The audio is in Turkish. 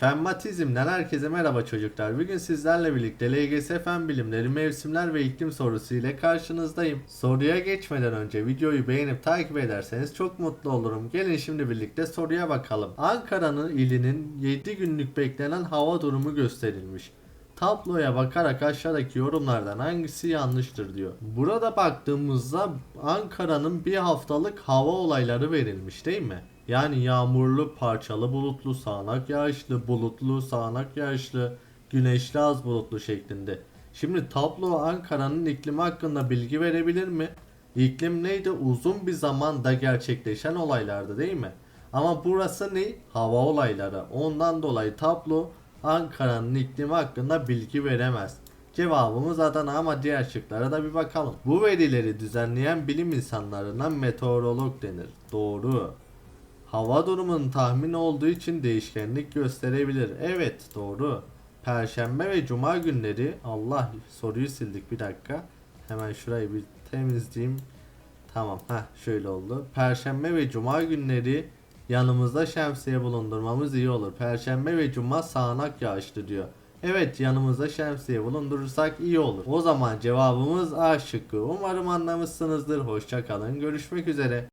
Fenmatizmden herkese merhaba çocuklar. Bugün sizlerle birlikte LGS Fen Bilimleri Mevsimler ve İklim sorusu ile karşınızdayım. Soruya geçmeden önce videoyu beğenip takip ederseniz çok mutlu olurum. Gelin şimdi birlikte soruya bakalım. Ankara'nın ilinin 7 günlük beklenen hava durumu gösterilmiş. Tabloya bakarak aşağıdaki yorumlardan hangisi yanlıştır diyor. Burada baktığımızda Ankara'nın bir haftalık hava olayları verilmiş değil mi? Yani yağmurlu, parçalı bulutlu, sağanak yağışlı, bulutlu, sağanak yağışlı, güneşli az bulutlu şeklinde. Şimdi tablo Ankara'nın iklimi hakkında bilgi verebilir mi? İklim neydi? Uzun bir zamanda gerçekleşen olaylardı değil mi? Ama burası ne? Hava olayları. Ondan dolayı tablo Ankara'nın iklimi hakkında bilgi veremez. Cevabımız Adana ama diğer şıklara da bir bakalım. Bu verileri düzenleyen bilim insanlarına meteorolog denir. Doğru. Hava durumunun tahmin olduğu için değişkenlik gösterebilir. Evet doğru. Perşembe ve cuma günleri Allah soruyu sildik bir dakika. Hemen şurayı bir temizleyeyim. Tamam ha şöyle oldu. Perşembe ve cuma günleri yanımızda şemsiye bulundurmamız iyi olur. Perşembe ve cuma sağanak yağışlı diyor. Evet yanımızda şemsiye bulundurursak iyi olur. O zaman cevabımız A şıkkı. Umarım anlamışsınızdır. Hoşça kalın. Görüşmek üzere.